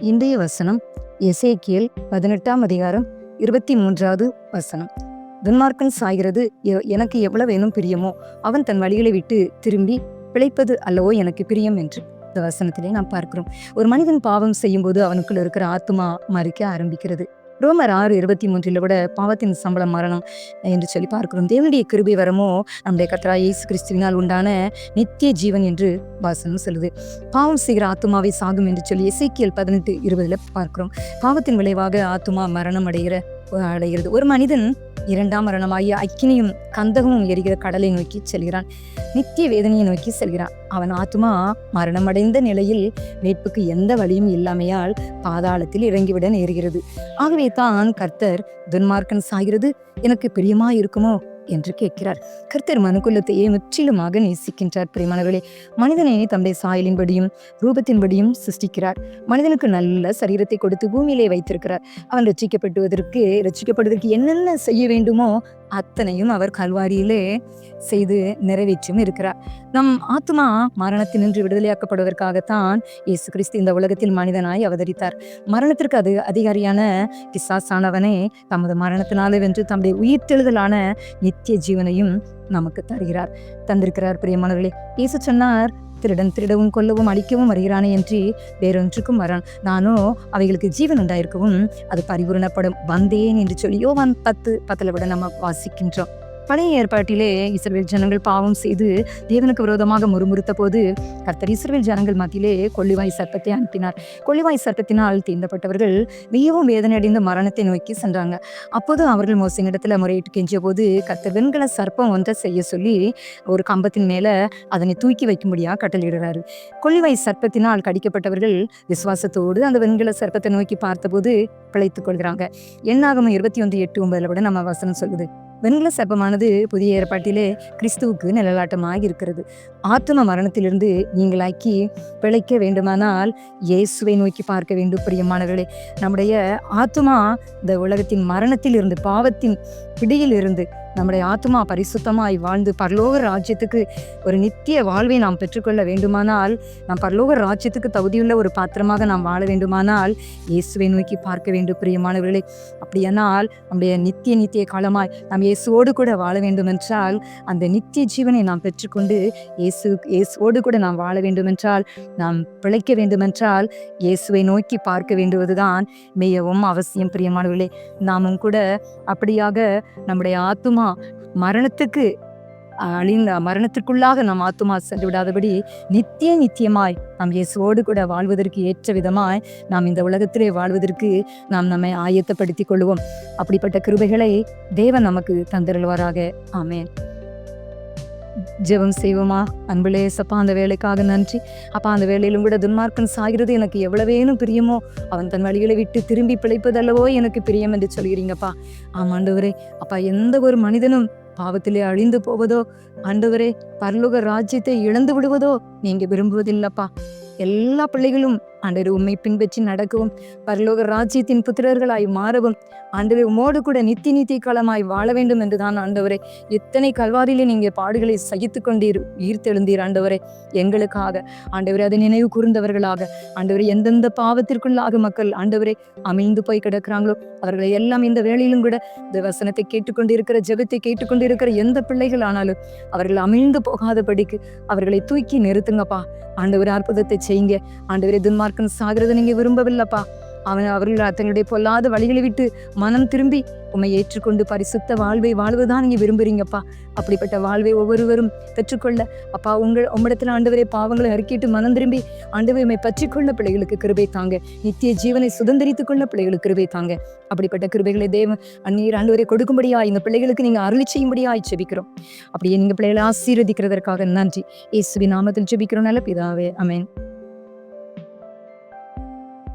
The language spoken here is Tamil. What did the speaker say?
இன்றைய வசனம் எசேக்கியல் பதினெட்டாம் அதிகாரம் இருபத்தி மூன்றாவது வசனம். துன்மார்க்கன் சாய்கிறது எ- எனக்கு எவ்வளவேனும் பிரியமோ அவன் தன் வழிகளை விட்டு திரும்பி பிழைப்பது அல்லவோ எனக்கு பிரியம் என்று இந்த வசனத்திலே நாம் பார்க்கிறோம். ஒரு மனிதன் பாவம் செய்யும்போது அவனுக்குள்ள இருக்கிற ஆத்மா மறிக்க ஆரம்பிக்கிறது. ரோமர் ஆறு இருபத்தி மூன்றில் கூட பாவத்தின் சம்பளம் மரணம் என்று சொல்லி பார்க்கிறோம். தேவனுடைய கிருபை வரமோ நம்முடைய கத்ரா இயேசு கிறிஸ்துவினால் உண்டான நித்திய ஜீவன் என்று வாசனம் சொல்லுது. பாவம் செய்கிற ஆத்துமாவை சாகும் என்று சொல்லி இசைக்கியல் பதினெட்டு இருபதில் பார்க்கிறோம். பாவத்தின் விளைவாக ஆத்துமா மரணம் அடைகிற அடைகிறது. ஒரு மனிதன் இரண்டாம் மரணமாகிய அக்கினியும் கந்தகமும் எரிகிற கடலை நோக்கி செல்கிறான். நித்திய வேதனையை நோக்கி செல்கிறான். அவன் ஆத்துமா மரணமடைந்த நிலையில் மீட்புக்கு எந்த வழியும் இல்லாமையால் பாதாளத்தில் இறங்கிவிட நேருகிறது. ஆகவே தான் கர்த்தர் துன்மார்க்கன் சாகிறது. எனக்கு பிரியமா இருக்குமோ? என்று கேட்கிறார். கர்த்தர் மனுக்குலத்தையே முற்றிலுமாக நேசிக்கின்றார் பிரியமானவர்களே. மனிதனை தம்முடைய சாயலின்படியும் ரூபத்தின்படியும் சிருஷ்டிக்கிறார். மனிதனுக்கு நல்ல சரீரத்தை கொடுத்து பூமியிலே வைத்திருக்கிறார். அவன் ரசிக்கப்படுவதற்கு ரசிக்கப்படுவதற்கு என்னென்ன செய்ய வேண்டுமோ அத்தனையும் அவர் கல்வாரியிலே செய்து நிறைவேற்றும் இருக்கிறார். நம் ஆத்மா மரணத்தினின்று விடுதலையாக்கப்படுவதற்காகத்தான் இயேசு கிறிஸ்து இந்த உலகத்தில் மனிதனாய் அவதரித்தார். மரணத்திற்கு அது அதிகாரியான பிசாசானவனே தமது மரணத்தினாலே வென்று தம்முடைய உயிர்த்தெழுதலான நித்திய ஜீவனையும் நமக்கு தருகிறார். தந்திருக்கிறார் பிரியமானவர்களே. இயேசு சொன்னார் திருடன் திருடவும் கொல்லவும் அழிக்கவும் வருகிறானே என்று வேறொன்றுக்கும் வரான். நானோ அவைகளுக்கு ஜீவன் உண்டாயிருக்கவும் அது பரிபூரணப்படும். வந்தேன் என்று சொல்லியோ யோவான் பத்து பத்தில் விட நம்ம வாசிக்கின்றோம். பழைய ஏற்பாட்டிலே இஸ்ரவேல் ஜனங்கள் பாவம் செய்து தேவனுக்கு விரோதமாக முறுமுறுத்த போது கர்த்தர் இஸ்ரவேல் ஜனங்கள் மத்தியிலே கொள்ளிவாய் சர்ப்பத்தை அனுப்பினார். கொள்ளிவாய் சர்ப்பத்தினால் தீண்டப்பட்டவர்கள் மிகவும் வேதனையடைந்த மரணத்தை நோக்கி சென்றாங்க. அப்போது அவர்கள் மோசனிடத்துல முறையிட்டு கெஞ்சிய போது கர்த்தர் வெண்கல சர்ப்பம் ஒன்றை செய்ய சொல்லி ஒரு கம்பத்தின் மேலே அதனை தூக்கி வைக்கும்படியாக கட்டளையிடுறாரு. கொள்ளிவாய் சர்ப்பத்தினால் கடிக்கப்பட்டவர்கள் விசுவாசத்தோடு அந்த வெண்கல சர்ப்பத்தை நோக்கி பார்த்தபோது பிழைத்துக் கொள்கிறாங்க. என்னாகும் இருபத்தி ஒன்று எட்டு ஒன்பதுல கூட நம்ம வசனம் சொல்லுது. வெண்கல சர்ப்பமானது புதிய ஏற்பாட்டிலே கிறிஸ்துவுக்கு நிழலாட்டமாக இருக்கிறது. ஆத்ம மரணத்திலிருந்து நீங்களாக்கி பிழைக்க வேண்டுமானால் இயேசுவை நோக்கி பார்க்க வேண்டும் பிரியமானவர்களே. நம்முடைய ஆத்மா இந்த உலகத்தின் மரணத்தில் இருந்து பாவத்தின் பிடியில் இருந்து நம்முடைய ஆத்மா பரிசுத்தமாய் வாழ்ந்து பரலோக ராஜ்யத்துக்கு ஒரு நித்திய வாழ்வை நாம் பெற்றுக்கொள்ள வேண்டுமானால் நாம் பரலோக ராஜ்யத்துக்கு தகுதியுள்ள ஒரு பாத்திரமாக நாம் வாழ வேண்டுமானால் இயேசுவை நோக்கி பார்க்க வேண்டும் பிரியமானவர்களே. அப்படியானால் நம்முடைய நித்திய நித்திய காலமாய் நாம் இயேசுவோடு கூட வாழ வேண்டும் என்றால் அந்த நித்திய ஜீவனை நாம் பெற்றுக்கொண்டு இயேசு இயேசுவோடு கூட நாம் வாழ வேண்டுமென்றால் நாம் பிழைக்க வேண்டுமென்றால் இயேசுவை நோக்கி பார்க்க வேண்டுவதுதான் மிகவும் அவசியம் பிரியமானவர்களே. நாமும் கூட அப்படியாக நம்முடைய ஆத்துமா மரணத்துக்கு அழிந்த மரணத்திற்குள்ளாக நம் ஆத்துமா சென்று விடாதபடி நித்திய நித்தியமாய் நாம் இயேசுவோடு கூட வாழ்வதற்கு ஏற்ற விதமாய் நாம் இந்த உலகத்திலே வாழ்வதற்கு நாம் நம்மை ஆயத்தப்படுத்திக் கொள்வோம் அப்படிப்பட்ட கிருபைகளை தேவன் நமக்கு தந்திருவாராக ஆமேன். ஜெபம் செய்வோமா? அன்புலே சப்பா அந்த வேலைக்காக நன்றி. அப்பா அந்த வேலையிலும் கூட துன்மார்க்கன் சாகிறது எனக்கு எவ்வளவேனும் பிரியமோ அவன் தன் வழிகளை விட்டு திரும்பி பிழைப்பதல்லவோ எனக்கு பிரியம் என்று சொல்கிறீங்கப்பா. ஆமாண்டவரே அப்பா எந்த ஒரு மனிதனும் பாவத்திலே அழிந்து போவதோ ஆண்டவரே பரலோக ராஜ்யத்தை இழந்து விடுவதோ நீங்க விரும்புவதில்லப்பா. எல்லா பிள்ளைகளும் ஆண்டவர் உண்மை பின்பற்றி நடக்கவும் பரலோக ராஜ்யத்தின் புத்திரர்களாய் மாறவும் ஆண்டவர் உமோடு கூட நித்தி நித்தி காலமாய் வாழ வேண்டும் என்றுதான் ஆண்டவரே. எத்தனை கல்வாரியிலே நீங்கள் பாடுகளை சகித்து கொண்டீர் உயிர்த்தெழுந்தீர் ஆண்டவரே. எங்களுக்காக ஆண்டவரே அதை நினைவு கூர்ந்தவர்களாக ஆண்டவரே எந்தெந்த பாவத்திற்குள்ளாக மக்கள் ஆண்டவரே அமிழ்ந்து போய் கிடக்கிறாங்களோ அவர்களை எல்லாம் இந்த வேளையிலும் கூட இந்த வசனத்தை கேட்டுக்கொண்டிருக்கிற ஜெபத்தை கேட்டுக்கொண்டிருக்கிற எந்த பிள்ளைகள் ஆனாலும் அவர்கள் அமிழ்ந்து போகாதபடிக்கு அவர்களை தூக்கி நிறுத்துங்கப்பா. ஆண்டவர் அற்புதத்தை செய்யுங்க. ஆண்டவரே துன்மார்க்கன் சாகிறத நீங்க விரும்பவில்லைப்பா. அவன் அவர்கள் தங்களுடைய பொல்லாத வழிகளை விட்டு மனம் திரும்பி உம்மை ஏற்றுக்கொண்டு பரிசுத்த வாழ்வை வாழ்வுதான் நீங்க விரும்புறீங்கப்பா. அப்படிப்பட்ட வாழ்வை ஒவ்வொருவரும் பெற்றுக்கொள்ள அப்பா உங்கள் உம்மிடத்தில் ஆண்டவரை பாவங்களை அறிக்கிட்டு மனம் திரும்பி ஆண்டவரை உம்மை பற்றிக்கொள்ள பிள்ளைகளுக்கு கிருபை தாங்க. நித்திய ஜீவனை சுதந்திரித்துக் கொள்ள பிள்ளைகளுக்கு கிருபை தாங்க. அப்படிப்பட்ட கிருபைகளை தேவ அந்நீர் ஆண்டவரை கொடுக்கும்படியா இந்த பிள்ளைகளுக்கு நீங்க அருளி செய்யும்படியாய் ஜெபிக்கிறோம். அப்படியே நீங்க பிள்ளைகளை ஆசீர்வதிக்கிறதற்காக நன்றி. இயேசுவி நாமத்தில் ஜெபிக்கிறோம். நல்ல பிதாவே. அமேன்